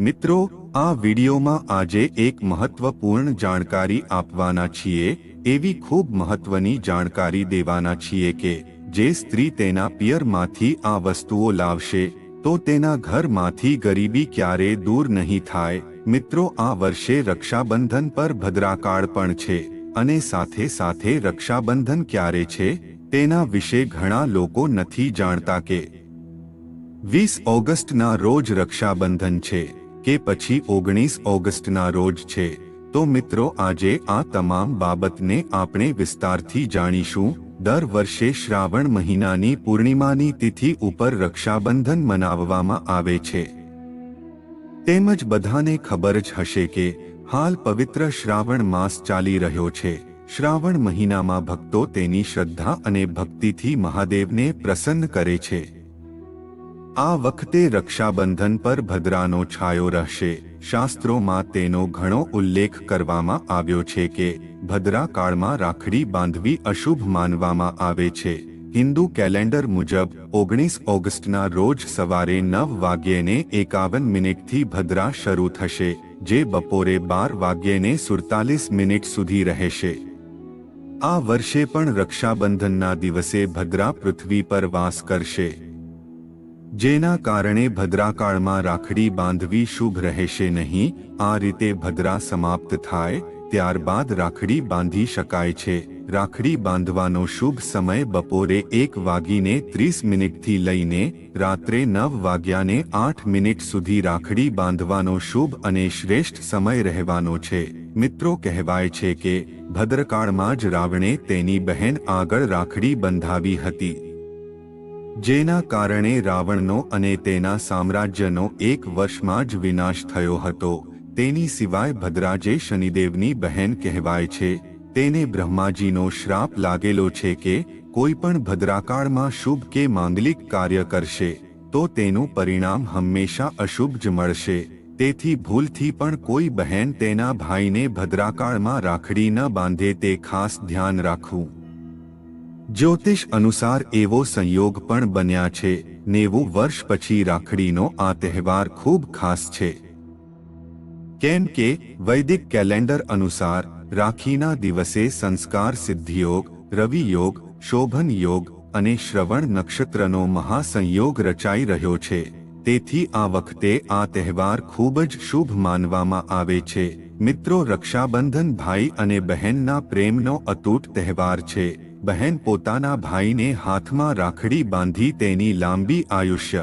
મિત્રો, આ વિડીયોમાં આજે એક મહત્વપૂર્ણ જાણકારી આપવાના છીએ, એવી ખૂબ મહત્વની જાણકારી દેવાના છીએ કે, જે સ્ત્રી તેના પિયરમાંથી આ વસ્તુઓ લાવશે, તો તેના ઘરમાંથી ગરીબી ક્યારે દૂર નહીં થાય. મિત્રો, આ વર્ષે રક્ષાબંધન પર ભદ્રાકાળ પણ છે, અને સાથે સાથે રક્ષાબંધન ક્યારે છે, તેના વિશે ઘણા લોકો નથી જાણતા કે, વીસ ઓગસ્ટના રોજ રક્ષાબંધન છે. કે પછી ઓગણીસ ઓગસ્ટના રોજ છે. તો મિત્રો, આજે આ તમામ બાબતને આપણે વિસ્તારથી જાણીશું. દર વર્ષે શ્રાવણ મહિનાની પૂર્ણિમાની તિથિ ઉપર રક્ષાબંધન મનાવવામાં આવે છે. તેમજ બધાને ખબર જ હશે કે હાલ પવિત્ર શ્રાવણ માસ ચાલી રહ્યો છે. શ્રાવણ મહિનામાં ભક્તો તેની શ્રદ્ધા અને ભક્તિથી મહાદેવને પ્રસન્ન કરે છે. આ વખતે રક્ષાબંધન પર ભદ્રાનો છાયો રહેશે. શાસ્ત્રોમાં તેનો ઘણો ઉલ્લેખ કરવામાં આવ્યો છે કે, ભદ્રા કાળમાં રાખડી બાંધવી અશુભ માનવામાં આવે છે. હિન્દુ કેલેન્ડર મુજબ, ઓગણીસ ઓગસ્ટના રોજ સવારે નવ વાગ્યેને એકાવન મિનિટથી ભદ્રા શરૂ થશે, જે બપોરે બાર વાગ્યેને સુડતાલીસ મિનિટ સુધી રહેશે. આ વર્ષે પણ રક્ષાબંધનના દિવસે ભદ્રા પૃથ્વી પર વાસ કરશે. જેના કારણે ભદ્રાકાળમાં રાખડી બાંધવી શુભ રહેશે નહીં, આ રીતે ભદ્રા સમાપ્ત થાય, ત્યારબાદ રાખડી બાંધી શકાય છે. રાખડી બાંધવાનો શુભ સમય બપોરે એક વાગીને ત્રીસ મિનિટથી લઈને રાત્રે નવ વાગ્યાને આઠ મિનિટ સુધી રાખડી બાંધવાનો શુભ અને શ્રેષ્ઠ સમય રહેવાનો છે. મિત્રો કહેવાય છે કે ભદ્રકાળમાં જ રાવણે તેની બહેન આગળ રાખડી બંધાવી હતી. જેના કારણે રાવણનો અને તેના સામ્રાજ્યનો એક વર્ષમાં જ વિનાશ થયો હતો. તેની સિવાય ભદ્રાજે શનિદેવની બહેન કહેવાય છે. તેને બ્રહ્માજીનો શ્રાપ લાગેલો છે કે કોઈ પણ ભદ્રાકાળમાં શુભ કે માંગલિક કાર્ય કરશે, તો તેનું પરિણામ હંમેશા અશુભ જ મળશે. તેથી ભૂલથી પણ કોઈ બહેન તેના ભાઈને ભદ્રાકાળમાં રાખડી ન બાંધે તે ખાસ ધ્યાન રાખવું. જ્યોતિષ અનુસાર એવો સંયોગ પણ બન્યા છે, નેવું વર્ષ પછી રાખડીનો આ તહેવાર ખૂબ ખાસ છે. કેમ કે, વૈદિક કેલેન્ડર અનુસાર, રાખીના દિવસે સંસ્કાર સિદ્ધિયોગ રવિ યોગ શોભન યોગ અને શ્રવણ નક્ષત્રનો મહાસંયોગ રચાઈ રહ્યો છે. તેથી આ વખતે આ તહેવાર ખૂબ જ શુભ માનવામાં આવે છે. મિત્રો, રક્ષાબંધન ભાઈ અને બહેનના પ્રેમનો અતૂટ તહેવાર છે. બહેન પોતાના ભાઈને હાથમાં રાખડી બાંધી તેની લાંબી આયુષ્ય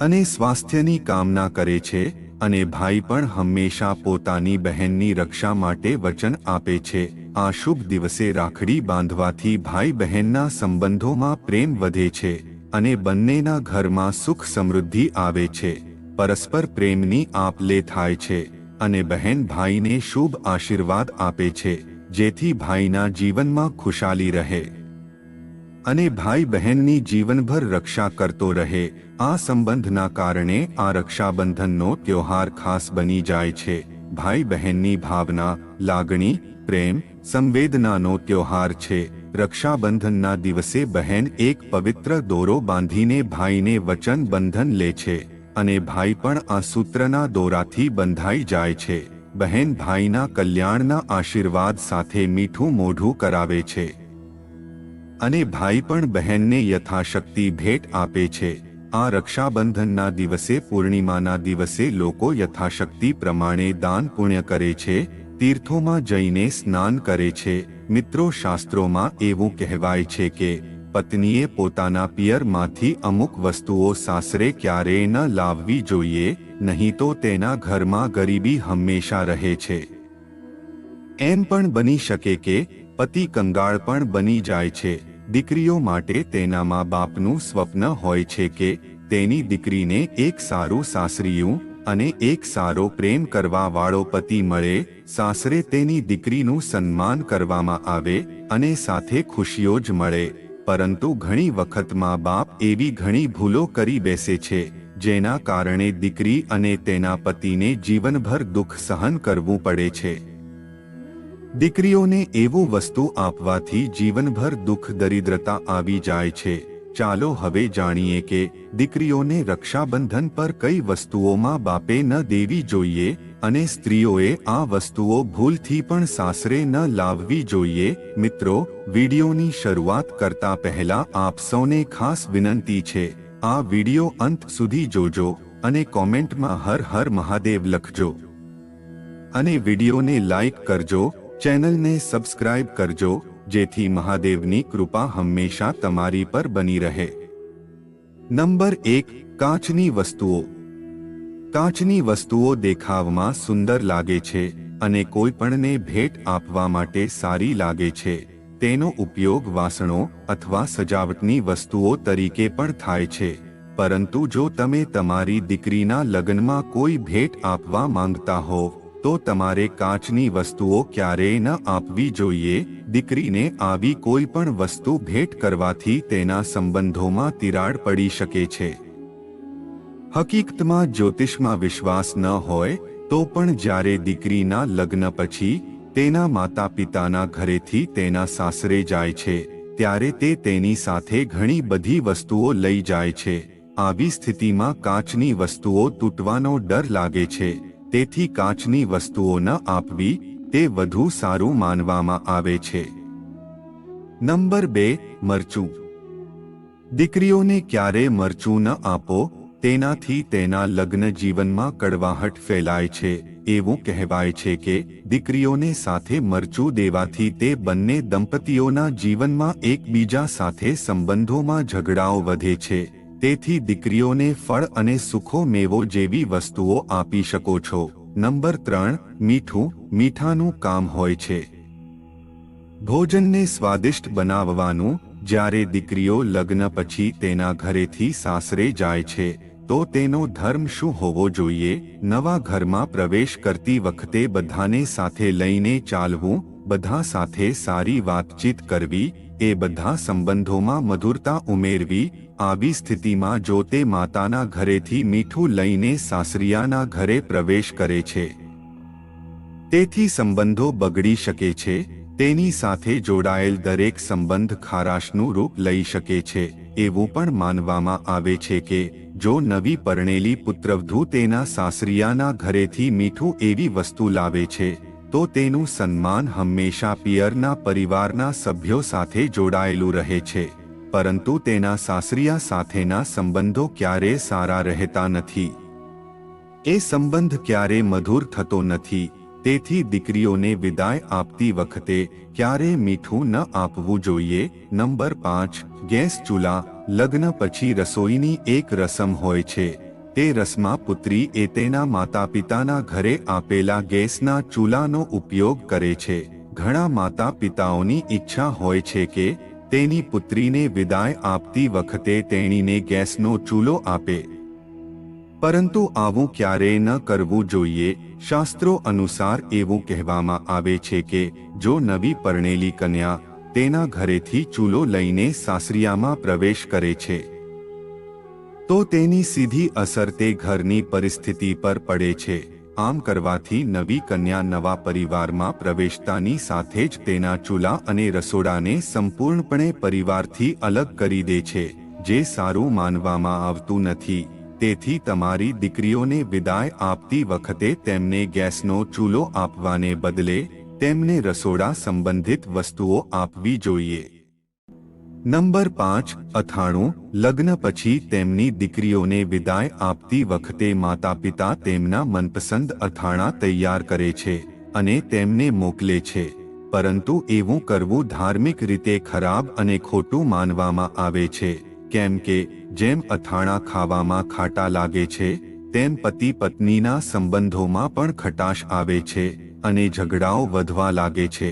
અને સ્વાસ્થ્યની કામના કરે છે અને ભાઈ પણ હંમેશા પોતાની બહેનની રક્ષા માટે વચન આપે છે. આ શુભ દિવસે રાખડી બાંધવાથી ભાઈ બહેનના સંબંધોમાં પ્રેમ વધે છે અને બંનેના ઘરમાં સુખ સમૃદ્ધિ આવે છે. પરસ્પર પ્રેમની આપ લે થાય છે અને બહેન ભાઈને શુભ આશીર્વાદ આપે છે. જેથી ભાઈના જીવનમાં ખુશાલી રહે અને ભાઈ બહેનની જીવનભર રક્ષા કરતો રહે. આ સંબંધના કારણે આ રક્ષાબંધનનો ત્યોહાર ખાસ બની જાય છે. ભાઈ બહેનની ભાવના, લાગણી, પ્રેમ, સંવેદનાનો ત્યોહાર છે. રક્ષાબંધનના દિવસે બહેન એક પવિત્ર દોરો બાંધીને ભાઈને વચન બંધન લે છે અને ભાઈ પણ આ સૂત્રના દોરાથી બંધાઈ જાય છે. બહેન ભાઈના કલ્યાણના આશીર્વાદ સાથે મીઠું મોઢું કરાવે છે. અને ભાઈ પણ બહેનને યથાશક્તિ ભેટ આપે છે. આ રક્ષાબંધનના દિવસે પૂર્ણિમાના દિવસે લોકો યથાશક્તિ પ્રમાણે દાન પુણ્ય કરે છે, તીર્થોમાં જઈને સ્નાન કરે છે. મિત્રો, શાસ્ત્રોમાં એવું કહેવાય છે કે પત્નીએ પોતાના પિયરમાંથી અમુક વસ્તુઓ સાસરે ક્યારેય ન લાવવી જોઈએ, નહીં તો તેના ઘરમાં ગરીબી હંમેશા રહે છે. એમ પણ બની શકે કે, પતિ કંગાળ પણ બની જાય છે. દીકરીઓ માટે તેના મા બાપનું સ્વપ્ન હોય છે કે, તેની દીકરીને એક સારું સાસરીયું અને એક સારો પ્રેમ કરવા વાળો પતિ મળે, સાસરે તેની દીકરીનું સન્માન કરવામાં આવે અને સાથે ખુશીઓ જ મળે. પરંતુ ઘણી વખત મા બાપ એવી ઘણી ભૂલો કરી બેસે છે, જેના કારણે દીકરી અને તેના પતિને જીવનભર દુઃખ સહન કરવું પડે છે. દીકરીઓને એવું વસ્તુ આપવાથી જીવનભર દુઃખ, દરિદ્રતા આવી જાય છે. ચાલો હવે જાણીએ કે દીકરીઓને રક્ષાબંધન પર કઈ વસ્તુઓમાં બાપે ન દેવી જોઈએ અને સ્ત્રીઓએ આ વસ્તુઓ ભૂલથી પણ સાસરે ન લાવવી જોઈએ. મિત્રો, વિડીયોની શરૂઆત કરતા પહેલા આપ સૌને ખાસ વિનંતી છે, આ વીડિયો અંત સુધી જોજો અને કોમેન્ટમાં હર હર મહાદેવ લખજો. અને વિડીયોને લાઈક કરજો, ચેનલને સબસ્ક્રાઇબ કરજો, જેથી મહાદેવની કૃપા હંમેશા તમારી પર બની રહે. નંબર એક, કાચની વસ્તુઓ. કાચની વસ્તુઓ દેખાવમાં સુંદર લાગે છે અને કોઈપણને ભેટ આપવા માટે સારી લાગે છે. તેનો ઉપયોગ વાસણો અથવા સજાવટની વસ્તુઓ તરીકે પણ થાય છે. પરંતુ જો તમે તમારી દીકરીના લગ્નમાં કોઈ ભેટ આપવા માંગતા હોવ તો તમારે કાચની વસ્તુઓ ક્યારેય ન આપવી જોઈએ. દીકરીને આવી કોઈ પણ વસ્તુ ભેટ કરવાથી તેના સંબંધોમાં તિરાડ પડી શકે છે. હકીકતમાં જ્યોતિષમાં વિશ્વાસ ન હોય, તો પણ જ્યારે દીકરીના લગ્ન પછી તેના માતા પિતાના ઘરેથી તેના સાસરે જાય છે, ત્યારે તે તેની સાથે ઘણી બધી વસ્તુઓ લઈ જાય છે. આવી સ્થિતિમાં કાચની વસ્તુઓ તૂટવાનો ડર લાગે છે, તેથી કાચની વસ્તુઓ ન આપવી, તે વધુ સારું માનવામાં આવે છે. નંબર બે, મરચું. દીકરીઓને ક્યારે મરચું ન આપો તેનાથી તેના લગ્ન જીવનમાં કડવાહટ ફેલાય છે, એવું કહેવાય છે કે, દીકરીઓને સાથે મરચું દેવાથી તે બંને દંપતીઓના જીવનમાં એકબીજા સાથે સંબંધોમાં ઝઘડાઓ વધે છે, તેથી દીકરીઓને ફળ અને સુખો મેવો જેવી વસ્તુઓ આપી શકો છો. નંબર ત્રણ, મીઠું, મીઠાનું કામ હોય છે. ભોજનને સ્વાદિષ્ટ બનાવવાનું, જ્યારે દીકરીઓ લગ્ન પછી તેના ઘરેથી સાસરે જાય છે તો તેનો ધર્મ શું હોવો જોઈએ? નવા ઘરમાં પ્રવેશ કરતી વખતે બધાને સાથે લઈને ચાલવું, બધા સાથે સારી વાતચીત કરવી, એ બધા સંબંધોમાં મધુરતા ઉમેરવી, આવી સ્થિતિમાં જો તે માતાના ઘરેથી મીઠું લઈને સાસરિયાના ઘરે પ્રવેશ કરે છે. તેથી સંબંધો બગડી શકે છે, તેની સાથે જોડાયેલ દરેક સંબંધ ખારાશનું રૂપ લઈ શકે છે. એવું પણ માનવામાં આવે છે કે, જો નવી પરણેલી પુત્રવધુ તેના સાસરિયાના ઘરેથી મીઠું એવી વસ્તુ લાવે છે, તો તેનું સન્માન હંમેશા પિયરના પરિવારના સભ્યો સાથે જોડાયેલું રહે છે, પરંતુ તેના સાસરિયા સાથેના સંબંધો ક્યારે સારા રહેતા નથી. એ સંબંધ ક્યારે મધુર થતો નથી. તેથી દીકરીઓને વિદાય આપતી વખતે ક્યારે મીઠું ન આપવું જોઈએ? નંબર પાંચ, ગેસ ચૂલા, લગ્ન પછી રસોઈની એક રસમ હોય છે. તે રસમાં પુત્રી એ તેના માતા પિતાના ઘરે આપેલા ગેસના ચૂલાનો ઉપયોગ કરે છે. ઘણા માતા પિતાઓની ઈચ્છા હોય છે કે તેની પુત્રીને વિદાય આપતી વખતે તેણીને ગેસનો ચૂલો આપે. પરંતુ આવું ક્યારેય ન કરવું જોઈએ. શાસ્ત્રો અનુસાર એવું કહેવામાં આવે છે કે, જો નવી પરણેલી કન્યા તેના ઘરેથી ચૂલો લઈને સાસરિયામાં પ્રવેશ કરે છે, તો તેની સીધી અસર તે ઘરની પરિસ્થિતિ પર પડે છે. આમ કરવાથી નવી કન્યા નવા પરિવારમાં પ્રવેશતાની સાથે જ તેના ચૂલા અને રસોડાને સંપૂર્ણપણે પરિવારથી અલગ કરી દે છે, જે સારું માનવામાં આવતું નથી. તેથી તમારી દીકરીઓને વિદાય આપતી વખતે તેમને ગેસનો ચૂલો આપવાને બદલે તેમને રસોડા સંબંધિત વસ્તુઓ આપવી જોઈએ. નંબર પાંચ, અથાણું, લગ્ન પછી તેમની દીકરીઓને વિદાય આપતી વખતે માતા પિતા તેમના મનપસંદ અથાણા તૈયાર કરે છે અને તેમને મોકલે છે. પરંતુ એવું કરવું ધાર્મિક રીતે ખરાબ અને ખોટું માનવામાં આવે છે. કેમ કે જેમ અથાણા ખાવામાં ખાટા લાગે છે, તેમ પતિ પત્નીના સંબંધોમાં પણ ખટાશ આવે છે અને ઝઘડાઓ વધવા લાગે છે.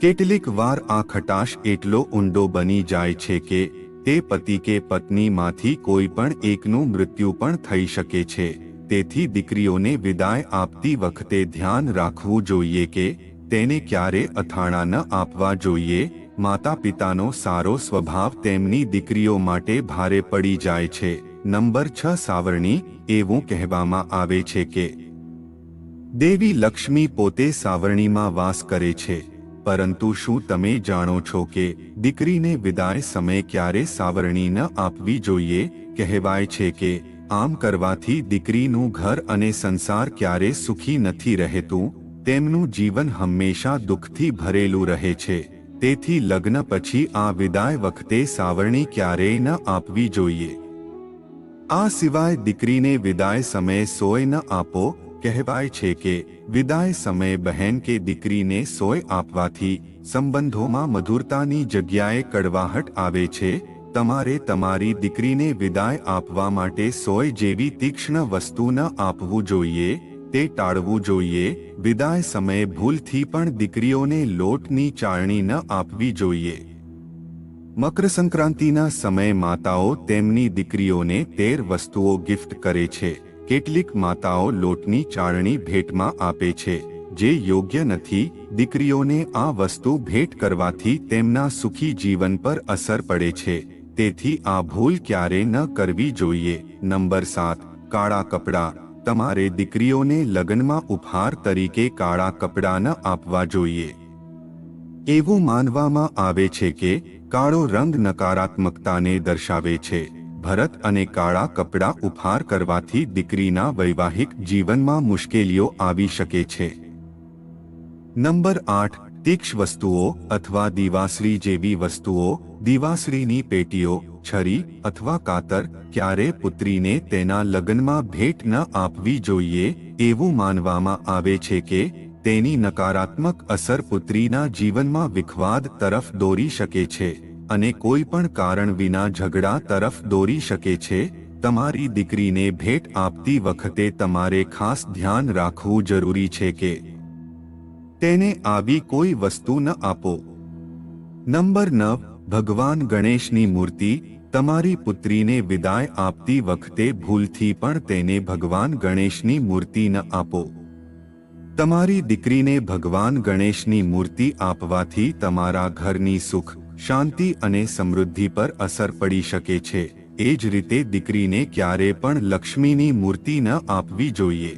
કેટલીક વાર આ ખટાશ એટલો ઊંડો બની જાય છે કે તે પતિ કે પત્નીમાંથી કોઈ પણ એકનું મૃત્યુ પણ થઈ શકે છે. તેથી દીકરીઓને વિદાય આપતી વખતે ધ્યાન રાખવું જોઈએ કે તેને ક્યારે અથાણા ન આપવા જોઈએ માતા પિતાનો સારો સ્વભાવ તેમની દીકરીઓ માટે ભારે પડી જાય છે. નંબર છ સાવરણી, એવું કહેવામાં આવે છે કે, દેવી લક્ષ્મી પોતે સાવરણીમાં વાસ કરે છે. પરંતુ શું તમે જાણો છો કે, દીકરીને વિદાય સમયે ક્યારે સાવરણી ન આપવી જોઈએ? કહેવાય છે કે, આમ કરવાથી દીકરીનું ઘર અને સંસાર ક્યારે સુખી નથી રહેતું? તેમનું જીવન હંમેશા દુઃખથી ભરેલું રહે છે. તેથી લગ્ન પછી આ વિદાય વખતે સાવરણી ક્યારેય ન આપવી જોઈએ. આ સિવાય દીકરીને વિદાય સમયે સોય ન આપો, કહેવાય છે કે વિદાય સમયે બહેન કે દીકરીને સોય આપવાથી સંબંધોમાં મધુરતાની જગ્યાએ કડવાહટ આવે છે, તમારે તમારી દીકરીને વિદાય આપવા માટે સોય જેવી તીક્ષ્ણ વસ્તુ ન આપવું જોઈએ તે ટાળવું જોઈએ. વિદાય સમયે ભૂલથી પણ દીકરીઓને લોટની ચાળણી ન આપવી જોઈએ. મકર સંક્રાંતિના સમયે માતાઓ તેમની દીકરીઓને તેર વસ્તુઓ ગિફ્ટ કરે છે. કેટલીક માતાઓ લોટની ચાળણી ભેટમાં આપે છે. જે યોગ્ય નથી, દીકરીઓને આ વસ્તુ ભેટ કરવાથી તેમના સુખી જીવન પર અસર પડે છે. તેથી આ ભૂલ ક્યારે ન કરવી જોઈએ. નંબર સાત, કાળા કપડાં. તમારે દીકરીઓને લગ્નમાં ઉપહાર તરીકે કાળા કપડાં ન આપવા જોઈએ. એવું માનવામાં આવે છે કે, કાળો રંગ નકારાત્મકતાને દર્શાવે છે. ભરત અને કાળા કપડાં ઉપહાર કરવાથી દીકરીના વૈવાહિક જીવનમાં મુશ્કેલીઓ આવી શકે છે. નંબર આઠ તીક્ષ વસ્તુઓ અથવા દીવાસળી જેવી વસ્તુઓ દીવાસળીની પેટીઓ, છરી અથવા કાતર ક્યારે પુત્રીને તેના લગ્નમાં ભેટ ન આપવી જોઈએ એવું માનવામાં આવે છે કે તેની નકારાત્મક અસર પુત્રીના જીવનમાં વિખવાદ તરફ દોરી શકે છે અને કોઈ પણ કારણ વિના ઝઘડા તરફ દોરી શકે છે. તમારી દીકરીને ભેટ આપતી વખતે તમારે ખાસ ધ્યાન રાખવું જરૂરી છે કે તેને આવી કોઈ વસ્તુ ન આપો. નંબર નવ ભગવાન ગણેશની મૂર્તિ તમારી પુત્રીને વિદાય આપતી વખતે ભૂલથી પણ તેને ભગવાન ગણેશની મૂર્તિ ન આપો. તમારી દીકરીને ભગવાન ગણેશની મૂર્તિ આપવાથી તમારા ઘરની સુખ, શાંતિ અને સમૃદ્ધિ પર અસર પડી શકે છે. એ જ રીતે દીકરીને ક્યારે પણ લક્ષ્મીની મૂર્તિ ન આપવી જોઈએ.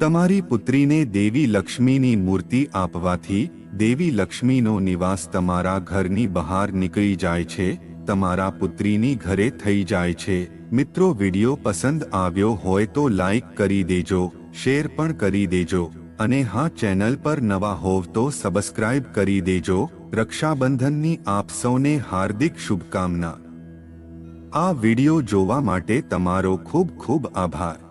તમારી પુત્રીને દેવી લક્ષ્મીની મૂર્તિ આપવાથી દેવી લક્ષ્મીનો નિવાસ તમારા ઘરની બહાર નીકળી જાય છે, તમારા પુત્રીની ઘરે થઈ જાય છે. મિત્રો, વીડિયો પસંદ આવ્યો હોય તો લાઈક કરી દેજો, શેર પણ કરી દેજો, અને હા, ચેનલ પર નવા હોવ તો સબસ્ક્રાઇબ કરી દેજો. રક્ષાબંધનની આપ સૌને હાર્દિક શુભકામના. આ વિડિયો જોવા માટે તમારો ખૂબ ખૂબ આભાર.